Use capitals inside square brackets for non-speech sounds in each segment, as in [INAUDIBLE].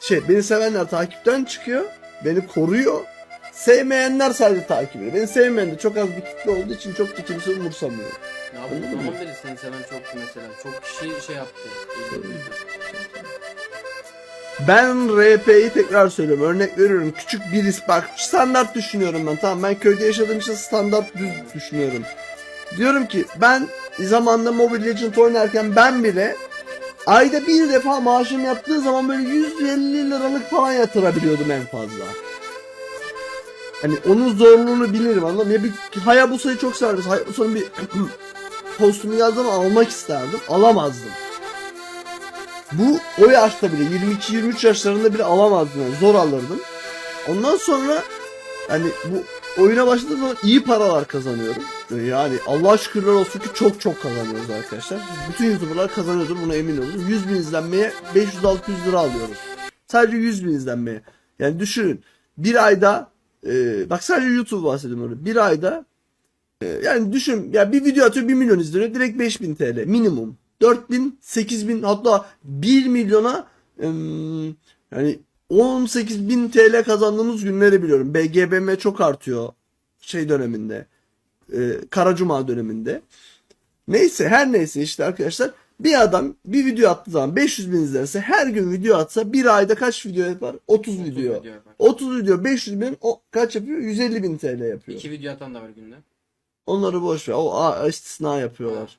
şey beni sevenler takipten çıkıyor. Beni koruyor. Sevmeyenler sadece takip ediyor. Beni sevmeyen de çok az bir kitle olduğu için çok da kimse umursamıyor. Ya Anladın bu mı? zaman beri seni seven çoktu mesela. Çok kişi şey yaptı. Ben RP'yi tekrar söylüyorum. Örnek veriyorum. Küçük bir bak standart düşünüyorum ben. Tamam ben köyde yaşadığım için standart düz düşünüyorum. Diyorum ki ben zamanında Mobile Legends oynarken ben bile ayda bir defa maaşım yattığı zaman böyle 150 liralık falan yatırabiliyordum en fazla. Hani onun zorluğunu bilirim anladın mı? Bir Hayabusa'yı çok severdim. Hayabusa'nın bir [CLEARS THROAT] kostümü yazdım almak isterdim. Alamazdım. Bu o yaşta bile 22-23 yaşlarında bile alamazdım yani zor alırdım. Ondan sonra hani bu oyuna başladığım zaman iyi paralar kazanıyorum. Yani Allah şükürler olsun ki çok çok kazanıyoruz arkadaşlar. Bütün YouTuber'lar kazanıyordur buna emin olun. 100 bin izlenmeye 500-600 lira alıyoruz. Sadece 100 bin izlenmeye. Yani düşünün bir ayda e, bak sadece YouTube bahsediyorum öyle. Bir ayda e, yani düşün ya bir video atıyor 1 milyon izleniyor direkt 5000 TL minimum. 4000, 8000 hatta 1 milyona em, yani 18 bin TL kazandığımız günleri biliyorum. BGBM çok artıyor şey döneminde. E, Karacuma döneminde. Neyse her neyse işte arkadaşlar bir adam bir video attığı zaman 500 bin izlerse her gün video atsa bir ayda kaç video yapar? 30 30 video. video yapar. 30 video 500 bin o kaç yapıyor? 150 bin TL yapıyor. İki video atan da var günde. Onları boş ver. O a, istisna yapıyorlar.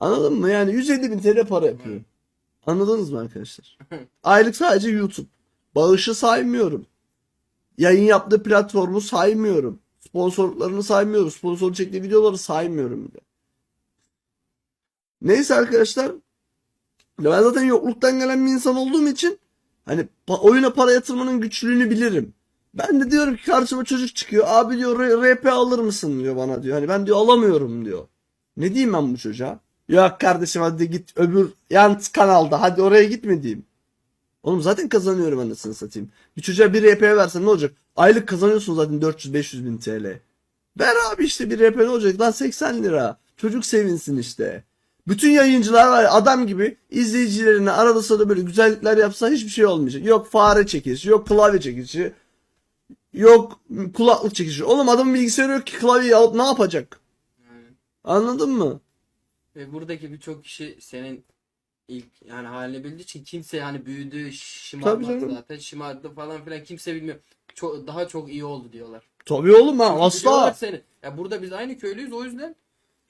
Anladın mı? Yani 150 bin TL para yapıyor. Anladınız mı arkadaşlar? [LAUGHS] Aylık sadece YouTube. Bağışı saymıyorum. Yayın yaptığı platformu saymıyorum. Sponsorluklarını saymıyorum. Sponsor çektiği videoları saymıyorum bile. Neyse arkadaşlar. Ben zaten yokluktan gelen bir insan olduğum için hani oyuna para yatırmanın güçlüğünü bilirim. Ben de diyorum ki karşıma çocuk çıkıyor. Abi diyor "R- RP alır mısın diyor bana diyor. Hani ben diyor alamıyorum diyor. Ne diyeyim ben bu çocuğa? Yok kardeşim hadi git öbür yan kanalda hadi oraya gitme diyeyim. Oğlum zaten kazanıyorum anasını satayım. Bir çocuğa bir RP versen ne olacak? Aylık kazanıyorsun zaten 400-500 bin TL. Ver abi işte bir RP ne olacak lan 80 lira. Çocuk sevinsin işte. Bütün yayıncılar var ya, adam gibi izleyicilerine arada sırada böyle güzellikler yapsa hiçbir şey olmayacak. Yok fare çekişi, yok klavye çekişi, yok kulaklık çekişi. Oğlum adamın bilgisayarı yok ki klavyeyi alıp ne yapacak? Anladın mı? Ve buradaki birçok kişi senin ilk yani halini bildiği için kimse hani büyüdü, Tabii şımarmadı canım. zaten, şımardı falan filan kimse bilmiyor. Çok, daha çok iyi oldu diyorlar. Tabii oğlum ha Çünkü biliyorlar asla. Seni. Ya burada biz aynı köylüyüz o yüzden.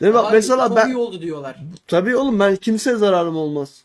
Değil mi? Mesela çok ben iyi oldu diyorlar. tabii oğlum ben kimseye zararım olmaz.